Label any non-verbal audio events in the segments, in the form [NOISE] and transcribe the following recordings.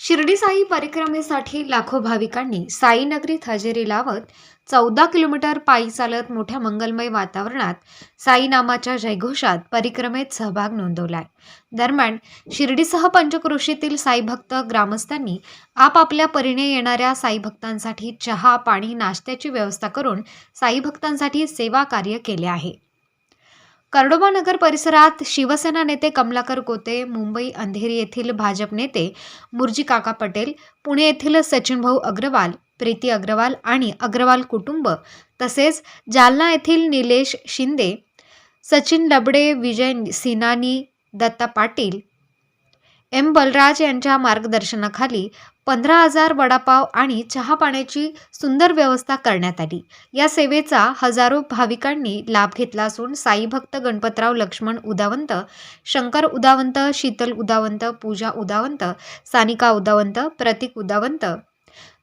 शिर्डी साई परिक्रमेसाठी लाखो भाविकांनी साईनगरीत हजेरी लावत चौदा किलोमीटर पायी चालत मोठ्या मंगलमय वातावरणात साई नामाच्या जयघोषात परिक्रमेत सहभाग नोंदवलाय. दरम्यान शिर्डीसह पंचक्रोशीतील साई भक्त ग्रामस्थांनी आपापल्या परीने येणाऱ्या साई भक्तांसाठी चहा पाणी नाश्त्याची व्यवस्था करून साई भक्तांसाठी सेवा कार्य केले आहे. कर्डोबा नगर परिसरात शिवसेना नेते कमलाकर कोते मुंबई अंधेरी येथील भाजप नेते मुरजी काका पटेल पुणे येथील सचिनभाऊ अग्रवाल प्रीती अग्रवाल आणि अग्रवाल कुटुंब तसेच जालना येथील निलेश शिंदे सचिन लबडे विजय सिनानी दत्ता पाटील एम बलराज यांच्या मार्गदर्शनाखाली पंधरा हजार वडापाव आणि चहा पाण्याची सुंदर व्यवस्था करण्यात आली. या सेवेचा हजारो भाविकांनी लाभ घेतला असून साई भक्त गणपतराव लक्ष्मण उदावंत शंकर उदावंत शीतल उदावंत पूजा उदावंत सानिका उदावंत प्रतीक उदावंत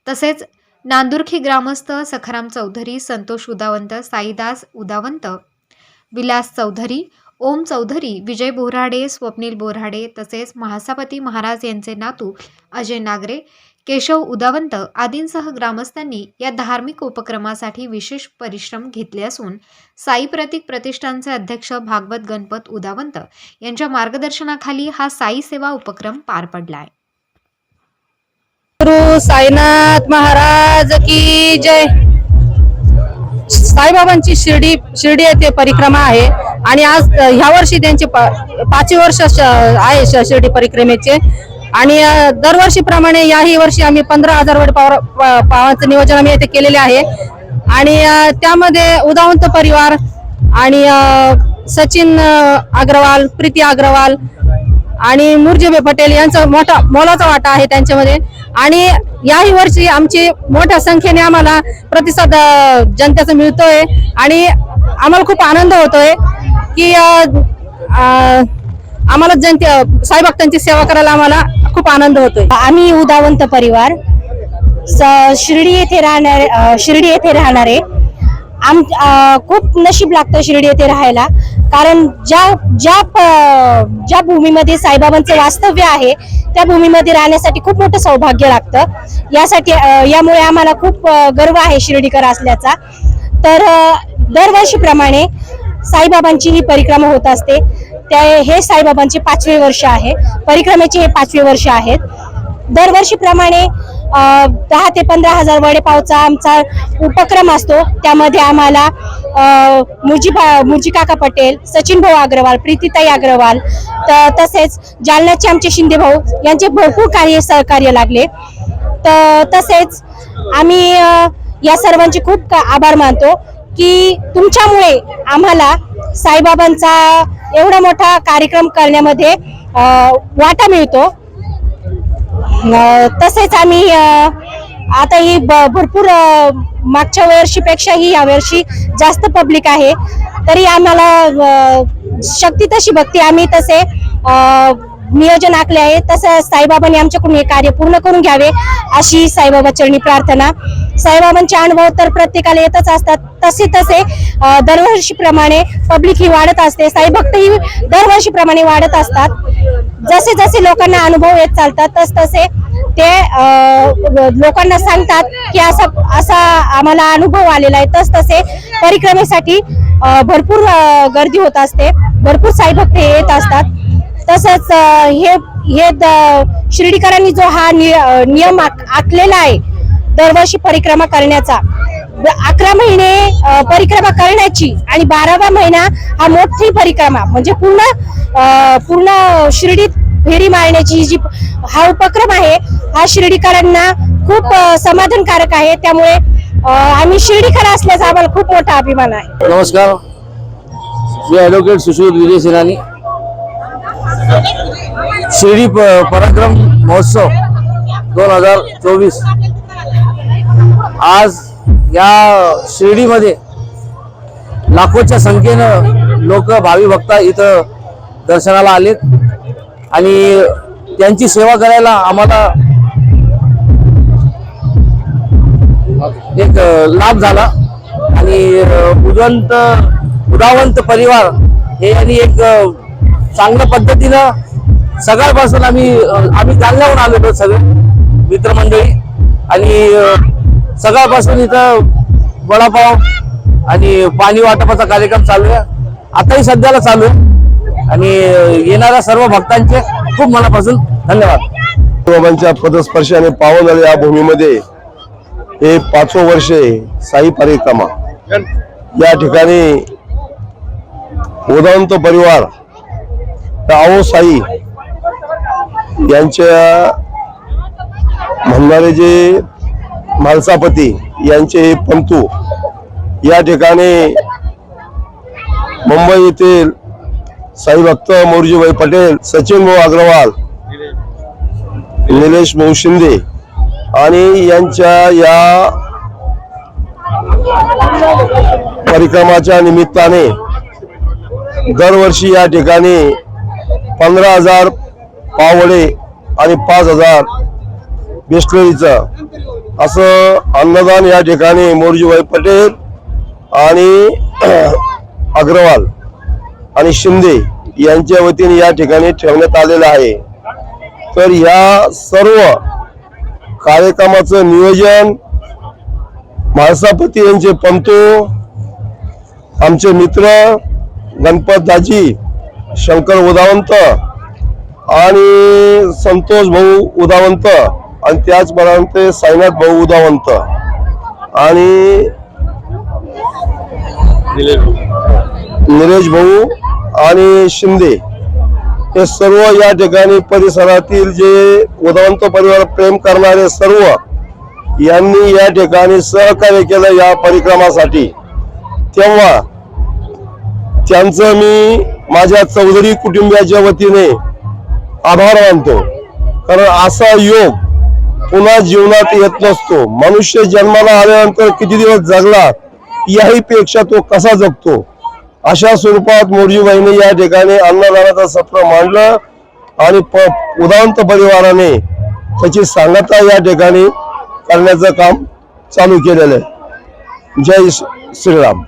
तसेच नांदुरखी ग्रामस्थ सखाराम चौधरी संतोष उदावंत साईदास उदावंत विलास चौधरी ओम चौधरी विजय बोराडे स्वप्नील बोराडे तसेच महासापती महाराज यांचे नातू अजय नागरे केशव उदावंत आदींसह ग्रामस्थांनी या धार्मिक उपक्रमासाठी विशेष परिश्रम घेतले असून साई प्रतीक प्रतिष्ठानचे अध्यक्ष भागवत गणपत उदावंत यांच्या मार्गदर्शनाखाली हा साई सेवा उपक्रम पार पडला आहे गुरु साईनाथ महाराज की जय. साईबाबांची शिर्डी शिर्डी येथे परिक्रमा आहे. आणि आज ह्या वर्षी त्यांचे पाचवी वर्ष श- आहे श- शिर्डी परिक्रमेचे. आणि दरवर्षीप्रमाणे याही वर्षी आम्ही पंधरा हजार वडे पाव प- पावांचं नियोजन आम्ही येथे केलेले आहे. आणि त्यामध्ये उदावंत परिवार आणि सचिन अग्रवाल प्रीती अग्रवाल आणि मुरजीबे पटेल यांचा मोठा मोलाचा वाटा आहे त्यांच्यामध्ये. आणि याही वर्षी आमची मोठ्या संख्येने आम्हाला प्रतिसाद जनतेचा मिळतोय आणि आम्हाला खूप आनंद होतोय. की आम्हाला जनते साईभक्तांची सेवा करायला आम्हाला खूप आनंद होतोय. आम्ही उदावंत परिवार. स- शिर्डी येथे राहणारे शिर्डी येथे राहणारे आम खूप नशीब लागतं शिर्डी येथे राहायला. कारण ज्या ज्या प- ज्या भूमीमध्ये साईबाबांचं वास्तव्य आहे त्या भूमीमध्ये राहण्यासाठी खूप मोठं सौभाग्य लागतं. यासाठी यामुळे आम्हाला खूप गर्व आहे शिर्डीकर असल्याचा. तर दरवर्षीप्रमाणे साईबाबांची ही परिक्रमा होत असते. त्या हे साईबाबांचे पाचवे वर्ष आहे. परिक्रमेचे हे पाचवे वर्ष आहेत. दरवर्षीप्रमाणे दहा ते पंधरा हजार वडेपावचा आमचा उपक्रम असतो. त्यामध्ये आम्हाला मुजीबा मुजी भा- मुजी काका पटेल सचिन भाऊ अग्रवाल प्रीतीताई अग्रवाल तर तसेच जालन्याचे आमचे शिंदे भाऊ यांचे भरपूर कार्य सहकार्य लागले. तर तसेच आम्ही या सर्वांचे खूप का- आभार मानतो. की तुमच्यामुळे आम्हाला साईबाबांचा एवढा मोठा कार्यक्रम करण्यामध्ये वाटा मिळतो. तसेच आम्ही आता ही ब- भरपूर मागच्या वर्षीपेक्षा ही यावर्षी जास्त पब्लिक आहे. तरी आम्हाला शक्ती तशी भक्ती आम्ही तसे नियोजन आखले आहे. तसं साईबाबांनी आमच्याकडून हे कार्य पूर्ण करून घ्यावे अशी साईबाबा चरणी प्रार्थना. साईबाबांचे अनुभव तर प्रत्येकाला येतच असतात. तसे तसे दरवर्षीप्रमाणे पब्लिक ही वाढत असते. साई भक्त ही दरवर्षीप्रमाणे वाढत असतात. जसे जसे लोकांना अनुभव येत चालतात तस तसे ते लोकांना सांगतात की असा असा आम्हाला अनुभव आलेला आहे. तस तसे परिक्रमेसाठी भरपूर गर्दी होत असते. भरपूर साई भक्त येत असतात. तसंच हे हे शिर्डीकरांनी जो हा नियम आखलेला आहे दरवर्षी परिक्रमा करण्याचा अकरा महिने परिक्रमा करण्याची आणि बारावा महिना हा मोठी परिक्रमा म्हणजे पूर्ण पूर्ण शिर्डीत फेरी मारण्याची जी हा उपक्रम आहे हा शिर्डीकरांना खूप समाधानकारक आहे. त्यामुळे आम्ही शिर्डीकर असल्याचा आम्हाला खूप मोठा अभिमान आहे. नमस्कार. मी ॲडव्होकेट सुशील विजय सेनानी शिर्डी प- पराक्रम महोत्सव दोन हजार चोवीस. आज या शिर्डीमध्ये लाखोच्या संख्येनं लोक भावी भक्त इथं दर्शनाला आलेत. आणि त्यांची सेवा करायला आम्हाला एक लाभ झाला. आणि अ, उदवंत उदावंत परिवार हे यांनी एक चांगल्या पद्धतीनं सकाळपासून आम्ही आम्ही जालन्याहून आलेलो सगळे मित्रमंडळी. आणि सकाळपासून इथं वडापाव आणि पाणी वाटपाचा कार्यक्रम चालू आहे. आताही सध्याला चालू आहे. आणि येणाऱ्या सर्व भक्तांचे खूप मनापासून धन्यवाद. बाबांच्या पदस्पर्शाने पावन झाले या भूमीमध्ये हे पाचवं वर्ष साई परिक्रमा. या ठिकाणी उदांत परिवार आओ साई यांच्या म्हणणारे जे म्हालसापती यांचे पंतू या ठिकाणी मुंबई येथील साई भक्त मोरजीभाई पटेल सचिन भाऊ अग्रवाल निलेश भाऊ शिंदे आणि यांच्या या परिक्रमाच्या निमित्ताने दरवर्षी या ठिकाणी पंधरा हजार पावडे आणि पाच हजार बिस्लरीचं. असं अन्नदान या ठिकाणी मोरजीभाई पटेल आणि [CLEARS THROAT] अग्रवाल आणि शिंदे यांच्या वतीने या ठिकाणी ठेवण्यात आलेलं आहे. तर ह्या सर्व कार्यक्रमाचं नियोजन म्हाळसापती यांचे पंतू आमचे मित्र गणपत दाजी शंकर उदावंत आणि संतोष भाऊ उदावंत आणि त्याचबरोबर साईनाथ भाऊ उदावंत. आणि निलेश भाऊ आणि शिंदे. हे सर्व या ठिकाणी परिसरातील जे उदावंत परिवार प्रेम करणारे सर्व यांनी या ठिकाणी सहकार्य केलं या परिक्रमासाठी. तेव्हा त्यांचं मी माझ्या चौधरी कुटुंबियाच्या वतीने आभार मानतो. कारण असा योग पुन्हा जीवनात येत नसतो. मनुष्य जन्माला आल्यानंतर किती दिवस जगला याही पेक्षा तो कसा जगतो? अशा स्वरूपात मोरजीबाईने या ठिकाणी अन्नदानाचं सत्र मांडलं आणि प उदांत परिवाराने त्याची सांगता या ठिकाणी करण्याचं काम चालू केलेलं आहे. जय श्रीराम.